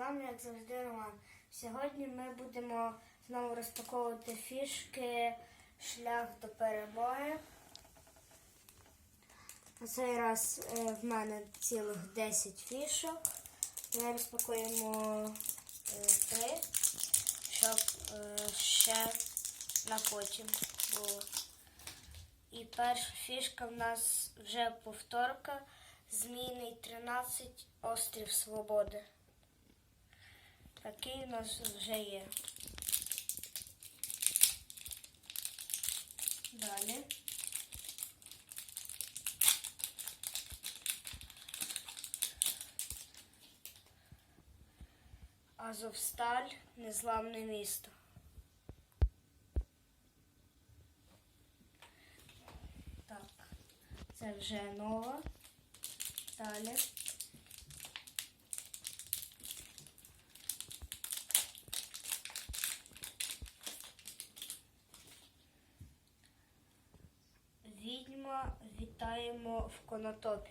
вами, як завжди, Роман. Сьогодні ми будемо знову розпаковувати фішки Шлях до перемоги. На цей раз е, в мене цілих 10 фішок. Ми розпакуємо е, три, щоб е, ще на потім було. І перша фішка в нас вже повторка. Змійний 13, Острів Свободи. Такий у нас вже є. Далі. Азовсталь, незламне місто. Так, це вже нова. Далі. Відьма вітаємо в конотопі.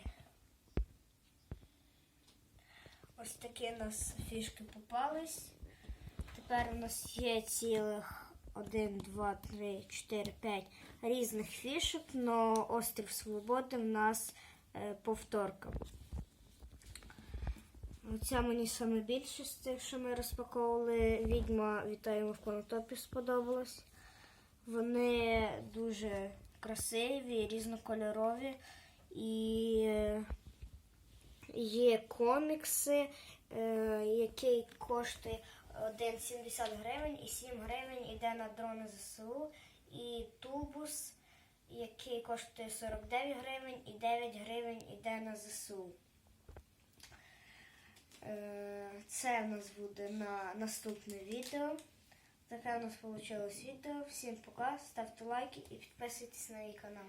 Ось такі у нас фішки попались. Тепер у нас є цілих 1, 2, 3, 4, 5 різних фішок, але острів Свободи в нас повторка. Оця мені саме більше з тих, що ми розпаковували. Відьма вітаємо в конотопі сподобалась. Вони дуже красиві, різнокольорові і е, є комікси, е, який коштує 1,70 гривень і 7 гривень йде на дрони ЗСУ. І тубус, який коштує 49 гривень і 9 гривень йде на ЗСУ. Е, Це в нас буде на наступне відео. Таке у нас вийшло відео. Всім пока, ставте лайки і підписуйтесь на мій канал.